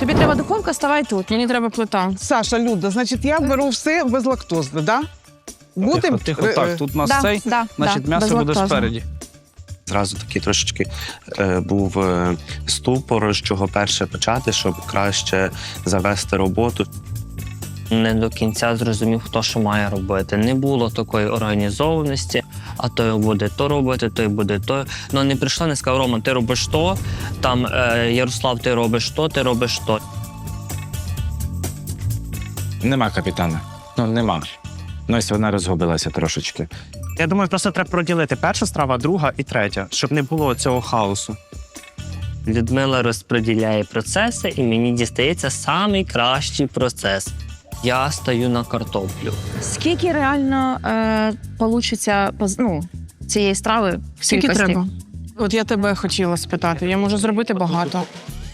Тобі треба духовка, ставай тут. Мені треба плита. Саша, Люда, значить, я беру все безлактозне, да? Будем, Тихо, тихо, е, так, тут у нас Да, цей, да, значить, да, м'ясо буде безлактозно. спереді. Зразу такий трошечки е, був е, ступор, з чого перше почати, щоб краще завести роботу. Не до кінця зрозумів, хто що має робити. Не було такої організованості, а той буде то робити, той буде то. Ну не прийшла, не сказав, Рома, ти робиш то, там е, Ярослав, ти робиш то, ти робиш то. Нема капітана. Ну, нема. Ну, ось вона розгубилася трошечки. Я думаю, просто треба проділити перша страва, друга і третя, щоб не було цього хаосу. Людмила розподіляє процеси, і мені дістається самий кращий процес. Я стаю на картоплю. Скільки реально е, получиться поз- ну, цієї страви? в Скільки кількості? треба? От я тебе хотіла спитати. Я можу зробити багато.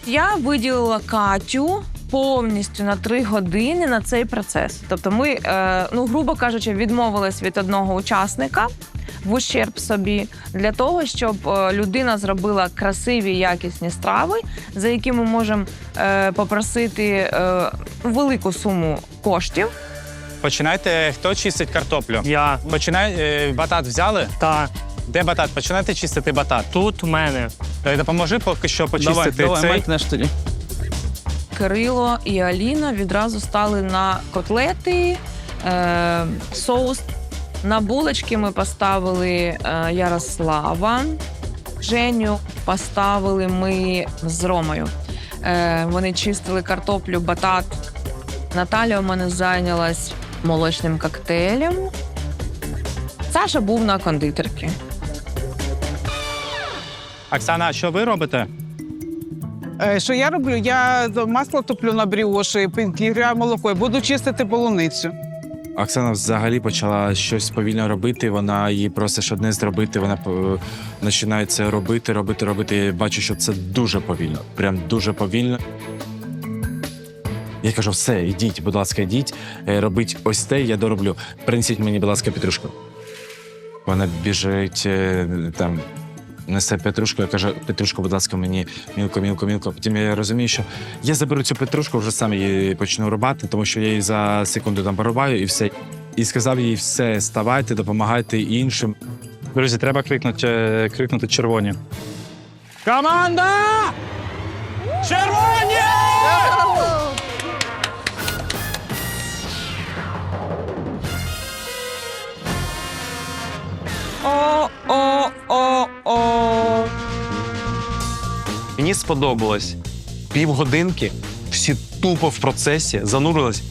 Я виділила Катю повністю на три години на цей процес. Тобто, ми, е, ну грубо кажучи, відмовились від одного учасника в ущерб собі для того, щоб е, людина зробила красиві якісні страви, за які ми можемо е, попросити е, велику суму коштів. Починайте, хто чистить картоплю? Я Починай, е, батат взяли? та Де батат? Починайте чистити батат. тут у мене. Допоможи поки що Давай, почистити давай, цей. майкнеш тоді. Кирило і Аліна відразу стали на котлети, е, соус. На булочки ми поставили е, Ярослава. Женю поставили ми з Ромою. Е, вони чистили картоплю, батат. Наталя у мене зайнялась молочним коктейлем. Саша був на кондитерці. Оксана, а що ви робите? Е, Що я роблю? Я масло топлю на бріоші, підіграю молоко і буду чистити полуницю. Оксана взагалі почала щось повільно робити. Вона її просить одне зробити. Вона е, починає це робити, робити, робити. Я бачу, що це дуже повільно. Прям дуже повільно. Я кажу, все, ідіть, будь ласка, йдіть, е, робіть ось те, я дороблю. Принесіть мені, будь ласка, петрушку. Вона біжить там. Несе петрушку, я кажу, петрушку, будь ласка, мені мілко, мілко, мілко. Потім я розумію, що я заберу цю петрушку, вже сам її почну рубати, тому що я її за секунду там порубаю і все. І сказав їй все, ставайте, допомагайте іншим. Друзі, треба крикнути, е, крикнути червоні. Команда! Червоні! Мені сподобалось. Півгодинки, всі тупо в процесі занурились